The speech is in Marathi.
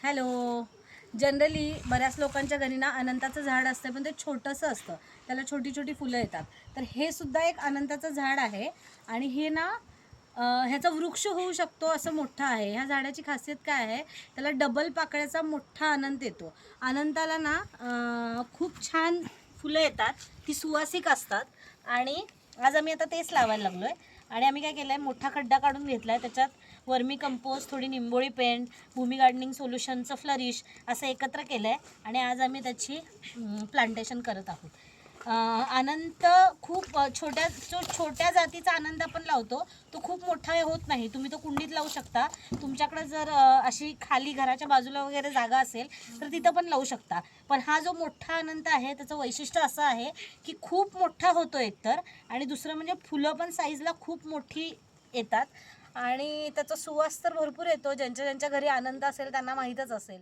हॅलो. जनरली बऱ्याच लोकांच्या घरी ना अनंताचं झाड असतं पण ते छोटंसं असतं. त्याला छोटी छोटी फुलं येतात. तर हे सुद्धा एक अनंताचं झाड आहे. आणि हे ना ह्याचा वृक्ष होऊ शकतो असं मोठा आहे. ह्या झाडाची खासियत काय आहे? त्याला डबल पाकळ्याचा मोठा अनंत येतो. अनंताला ना खूप छान फुलं येतात. ती सुवासिक असतात. आणि आज आम्ही आता तेच लावायला लागलो आहे आणि आम्ही काय केलं आहे मोठा खड्डा काढून घेतला आहे त्याच्यात वर्मी कंपोस्ट थोडी निंबोळी पेंट भूमी गार्डनिंग सोल्युशनचं फ्लरिश असं एकत्र केलं आहे आणि आज आम्ही त्याची प्लांटेशन करत आहोत. आनंद अनंत खूप छोट्या जो छोट्या जातीचा आनंद आपण लावतो तो खूप मोठा होत नाही. तुम्ही तो कुंडीत लावू शकता. तुमच्याकडे जर अशी खाली घराच्या बाजूला वगैरे जागा असेल तर तिथं पण लावू शकता. पण हा जो मोठा आनंद आहे त्याचं वैशिष्ट्य असं आहे की खूप मोठा होतो एकतर आणि दुसरं म्हणजे फुलं पण साईजला खूप मोठी येतात आणि त्याचा सुवास तर भरपूर येतो. ज्यांच्या ज्यांच्या घरी आनंद असेल त्यांना माहीतच असेल.